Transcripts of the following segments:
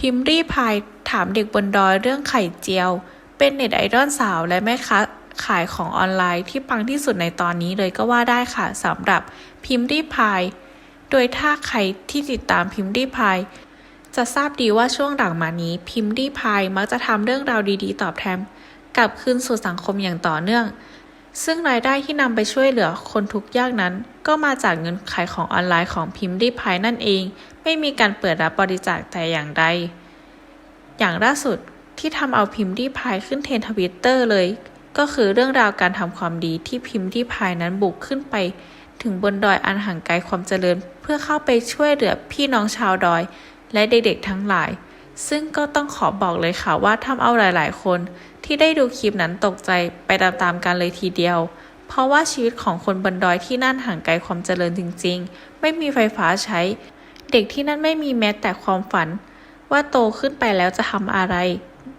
พิมพ์รีพายถามเด็กบนดอยเรื่องไข่เจียว เป็นเน็ตไอดอลสาวและแม่ค้าขายของออนไลน์ที่ปังที่สุดในตอนนี้เลยก็ว่าได้ค่ะสำหรับพิมพ์รีพาย โดยถ้าใครที่ติดตามพิมพ์รีพายจะทราบดีว่าช่วงหลังมานี้พิมพ์รีพายมักจะทำเรื่องราวดีๆ ตอบแทนกลับคืนสู่สังคมอย่างต่อเนื่อง ซึ่งรายได้ที่นำไปช่วยเหลือคนทุกข์ยากนั้น ก็มาจากเงินขายของออนไลน์ของพิมพ์รีพายนั่นเอง ไม่มีการเปิดรับบริจาคแต่อย่างใด อย่างล่าสุดที่ทำเอาพิมพ์รีพายขึ้นเทรนทวิตเตอร์เลย ก็คือเรื่องราวการทำความดีที่พิมพ์รีพายนั้นบุกขึ้นไป ถึงบนดอยอันห่างไกลความเจริญ เพื่อเข้าไปช่วยเหลือพี่น้องชาวดอย และเด็กๆทั้งหลาย ซึ่งก็ต้องขอบอกเลยค่ะว่าทำเอาหลาย ๆ คน ที่ได้ดูคลิปนั้นตกใจไปตามๆกันเลยทีเดียว เพราะว่าชีวิตของคนบนดอยที่นั่นห่างไกลความเจริญจริง ๆ ไม่มีไฟฟ้าใช้ เด็กที่นั่นไม่มีแม้แต่ความฝัน ว่าโตขึ้นไปแล้วจะทำอะไร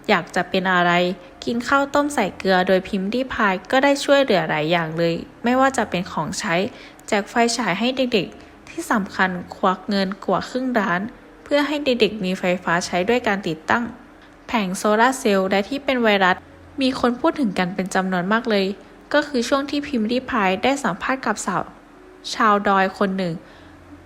อยากจะเป็นอะไร กินข้าวต้มใส่เกลือโดยพิมพ์ดีพายก็ได้ช่วยเหลือหลายอย่างเลย ไม่ว่าจะเป็นของใช้ แจกไฟฉายให้เด็กๆ ที่สำคัญควักเงินกว่าครึ่งล้าน เพื่อให้เด็กๆมีไฟฟ้าใช้ด้วยการติดตั้ง ผงโซลาร์เซลล์และที่เป็นไวรัส มีคนพูดถึงกันเป็นจำนวนมากเลย ก็คือช่วงที่พิมพ์ดีพายได้สัมภาษณ์กับสาวชาวดอยคนหนึ่ง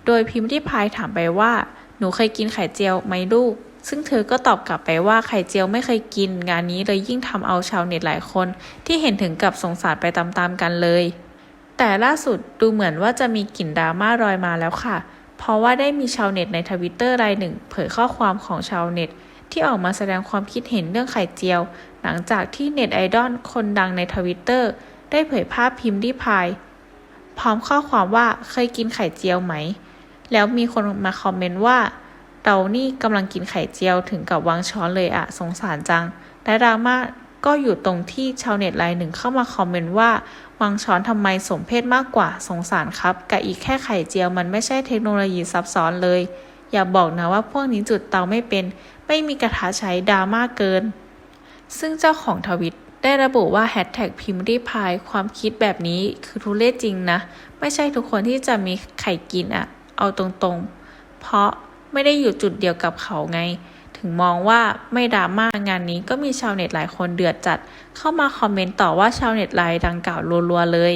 โดยพิมพ์ดีพายถามไปว่า หนูเคยกินไข่เจียวไหมลูก ซึ่งเธอก็ตอบกลับไปว่าไข่เจียวไม่เคยกิน งานนี้เลยยิ่งทำเอาชาวเน็ตหลายคน ที่เห็นถึงกับสงสารไปตามๆกันเลย แต่ล่าสุดดูเหมือนว่าจะมีกลิ่นดราม่ารอยมาแล้วค่ะ เพราะว่าได้มีชาวเน็ตในทวิตเตอร์รายหนึ่ง เผยข้อความของชาวเน็ต ที่ออกมาแสดงความคิดเห็นเรื่องไข่เจียว หลังจากที่เน็ตไอดอลคนดังในทวิตเตอร์ได้เผยภาพพิมพ์ดีพายพร้อมข้อความว่าเคยกินไข่เจียวไหม แล้วมีคนมาคอมเมนต์ว่าเรานี่กำลังกินไข่เจียวถึงกับวางช้อนเลยอะสงสารจัง และดราม่าก็อยู่ตรงที่ชาวเน็ตรายหนึ่งเข้ามาคอมเมนต์ว่าวางช้อนทำไมสมเพศมากกว่าสงสารครับกับอีกแค่ไข่เจียวมันไม่ใช่เทคโนโลยีซับซ้อนเลย อย่าบอกนะว่าพวกนี้จุดเตาไม่เป็น ไม่มีกระทะใช้ดราม่าเกิน ซึ่งเจ้าของทวิตได้ระบุว่าแฮชแท็กพิมพ์รีพายความคิดแบบนี้คือทุเรศจริงนะ ไม่ใช่ทุกคนที่จะมีไข่กินอะเอาตรงๆ เพราะไม่ได้อยู่จุดเดียวกับเขาไง ถึงมองว่าไม่ดราม่างานนี้ก็มีชาวเน็ตหลายคนเดือดจัด เข้ามาคอมเมนต์ต่อว่าชาวเน็ตรายดังกล่าวรัวๆเลย